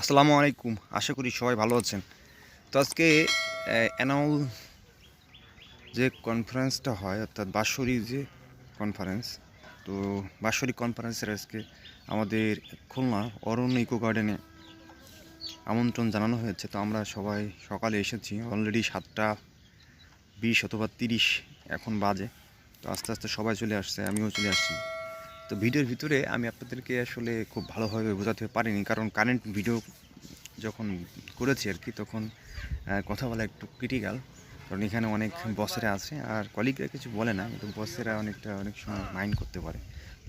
আসসালামু আলাইকুম, আশা করি সবাই ভালো আছেন। তো আজকে অ্যানাউল যে কনফারেন্সটা হয়, অর্থাৎ বাৎসরিক যে কনফারেন্স তো বাৎসরিক কনফারেন্সের আজকে আমাদের খুলনা অরণ্য ইকো গার্ডেনে আমন্ত্রণ জানানো হয়েছে। তো আমরা সবাই সকালে এসেছি, অলরেডি সাতটা বিশ অথবা তিরিশ এখন বাজে। তো আস্তে আস্তে সবাই চলে আসছে, আমিও চলে আসছি। তো ভিডিওর ভিতরে আমি আপনাদেরকে আসলে খুব ভালোভাবে বোঝাতে পারিনি, কারণ কারেন্ট ভিডিও যখন করেছি আর কি, তখন কথা বলা একটু ক্রিটিক্যাল কারণ এখানে অনেক বসেরা আছে, আর কলিগরা কিছু বলে না, কিন্তু বসেরা অনেকটা, অনেক সময় মাইন্ড করতে পারে।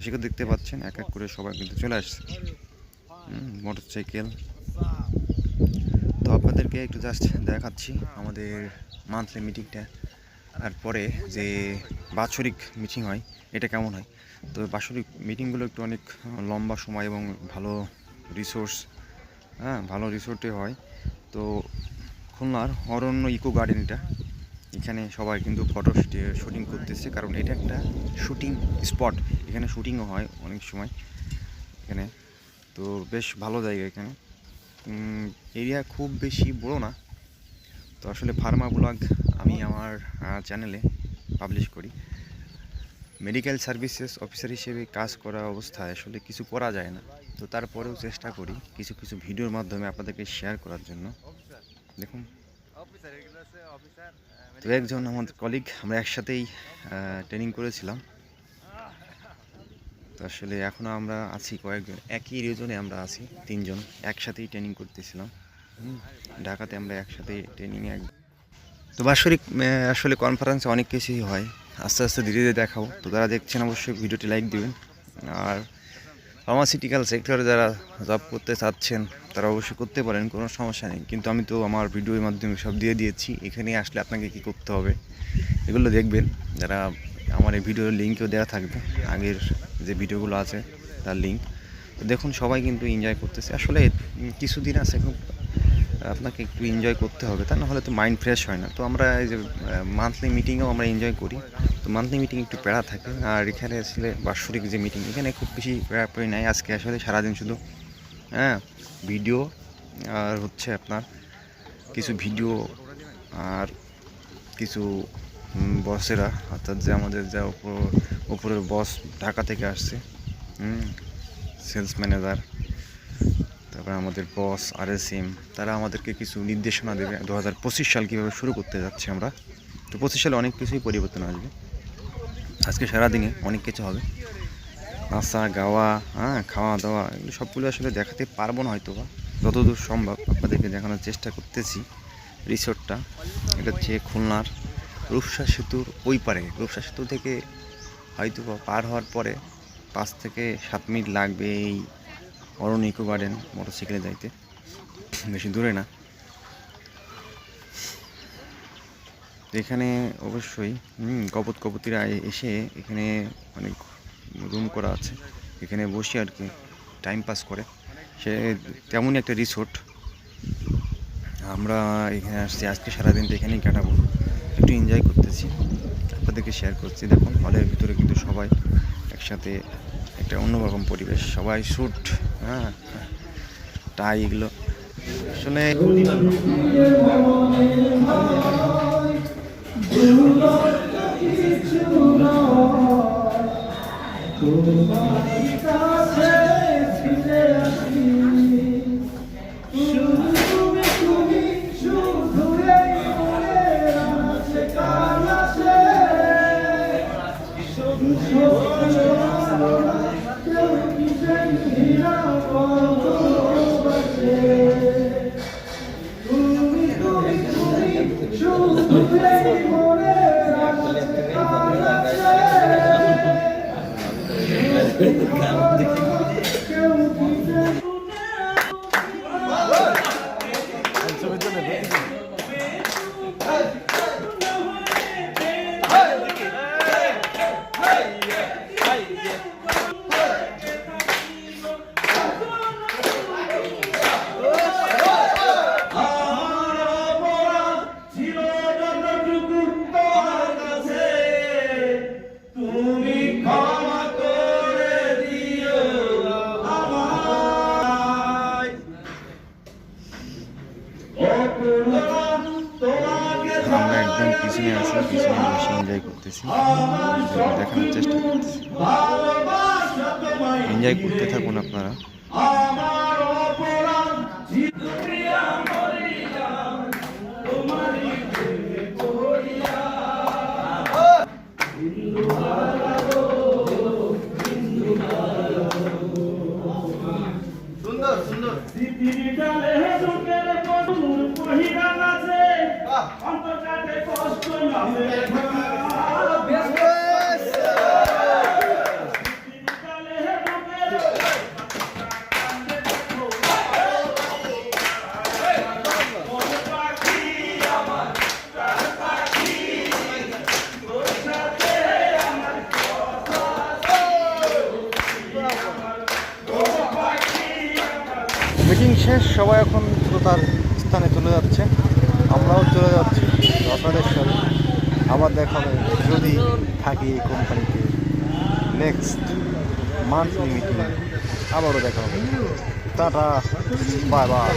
সেগুলো দেখতে পাচ্ছেন, এক এক করে সবাই কিন্তু চলে আসছে। মোটর সাইকেল তো আপনাদেরকে একটু জাস্ট দেখাচ্ছি আমাদের মান্থলি মিটিংটা আর পরে যে বাৎসরিক মিটিং হয়, এটা কেমন হয়? তো বাৎসরিক মিটিংগুলো একটু অনেক লম্বা সময় এবং ভালো রিসোর্স হ্যাঁ ভালো রিসোর্টে হয়। তো খুলনার অরণ্য ইকো গার্ডেন এটা, এখানে সবাই কিন্তু ফটো শুটিং করতেছে। কারণ এটা একটা শুটিং স্পট এখানে শুটিংও হয় অনেক সময় এখানে। তো বেশ ভালো জায়গা এখানে। এরিয়া খুব বেশি বড় না। তো আসলে ফার্মা ব্লগ আমি আমার চ্যানেলে পাবলিশ করি। মেডিকেল সার্ভিসেস অফিসার হিসেবে কাজ করা অবস্থায় আসলে কিছু করা যায় না। তো তারপরেও চেষ্টা করি কিছু কিছু ভিডিওর মাধ্যমে আপনাদেরকে শেয়ার করার জন্য। দেখুন। তো একজন আমাদের কলিগ আমরা একসাথেই ট্রেনিং করেছিলাম। তো আসলে এখনও আমরা আছি কয়েকজন, একই রিজনে আমরা আছি, তিনজন একসাথেই ট্রেনিং করতেছিলাম। ঢাকাতে আমরা একসাথে ট্রেনিংয়ে এক তো বাৎসরিক আসলে কনফারেন্সে অনেক কিছুই হয়। আস্তে আস্তে ধীরে ধীরে দেখাবো। তো যারা দেখছেন অবশ্যই ভিডিওটি লাইক দেবেন। আর ফার্মাসিউটিক্যাল সেক্টরে যারা জব করতে চাচ্ছেন, তারা অবশ্যই করতে পারেন, কোনো সমস্যা নেই। কিন্তু আমি তো আমার ভিডিওর মাধ্যমে সব দিয়ে দিয়েছি। এখানে আসলে আপনাকে কি করতে হবে, এগুলো দেখবেন। যারা আমার এই ভিডিওর লিঙ্কও দেওয়া থাকবে, আগের যে ভিডিওগুলো আছে, তার লিঙ্ক তো দেখুন, সবাই কিন্তু এনজয় করতেছে। আসলে কিছুদিন আছে খুব আপনাকে একটু এনজয় করতে হবে, তা না হলে তো মাইন্ড ফ্রেশ হয় না। তো আমরা এই যে মান্থলি মিটিংয়েও আমরা এনজয় করি। তো মান্থলি মিটিং একটু প্যারা থাকে। আর এখানে আসলে বাৎসরিক যে মিটিং এখানে খুব বেশি প্যারাপড়ি নাই। আজকে আসলে সারাদিন শুধু হ্যাঁ ভিডিও আর হচ্ছে আপনার কিছু ভিডিও আর কিছু বসেরা অর্থাৎ যে আমাদের যা উপর উপরের বস ঢাকা থেকে আসছে সেলস ম্যানেজার তারপরে আমাদের বস আর এম তারা আমাদেরকে কিছু নির্দেশনা দেবে। দু হাজার পঁচিশ সাল কীভাবে শুরু করতে যাচ্ছি আমরা। তো পঁচিশ সালে অনেক কিছুই পরিবর্তন আসবে। আজকে সারাদিনে অনেক কিছু হবে। নাচা, গাওয়া হ্যাঁ খাওয়া দাওয়া এগুলো সবগুলো আসলে দেখাতে পারব না হয়তো বা যতদূর সম্ভব আপনাদেরকে দেখানোর চেষ্টা করতেছি রিসোর্টটা। এটা হচ্ছে খুলনার রূপসা সেতুর ওই পারে। রূপসা সেতু থেকে হয়তো পার হওয়ার পরে পাঁচ থেকে সাত মিনিট লাগবে এই অরণ্য ইকো গার্ডেন মোটরসাইকেলে যাইতে। বেশি দূরে না। এখানে অবশ্যই কপত কপতিরা এসে এখানে অনেক রুম করা আছে। এখানে বসে আর কি টাইম পাস করে। সে তেমনই একটা রিসোর্ট আমরা এখানে আসছি, আজকে সারাদিন তো এখানেই কাটাবো। একটু এনজয় করতেছি। আপনাদেরকে শেয়ার করছি। দেখুন হলের ভিতরে কিন্তু সবাই একসাথে একটা অন্যরকম পরিবেশ সবাই স্যুট হ্যাঁ টাই এগুলো। আসলে ছিল Cara, করতেছি। দেখানোর চেষ্টা করতেছি। এনজয় করতে থাকুন আপনারা। পৃথিবীটালে দুঃখের মিটিং শেষ, সবাই এখন তার স্থানে চলে যাচ্ছে। আমরাও চলে যাচ্ছি আপনাদের সাথে আবার দেখা হবে যদি থাকি এই কোম্পানিতে নেক্সট মান্থলি মিটিং আবারও দেখা হবে। Tata, bye bye.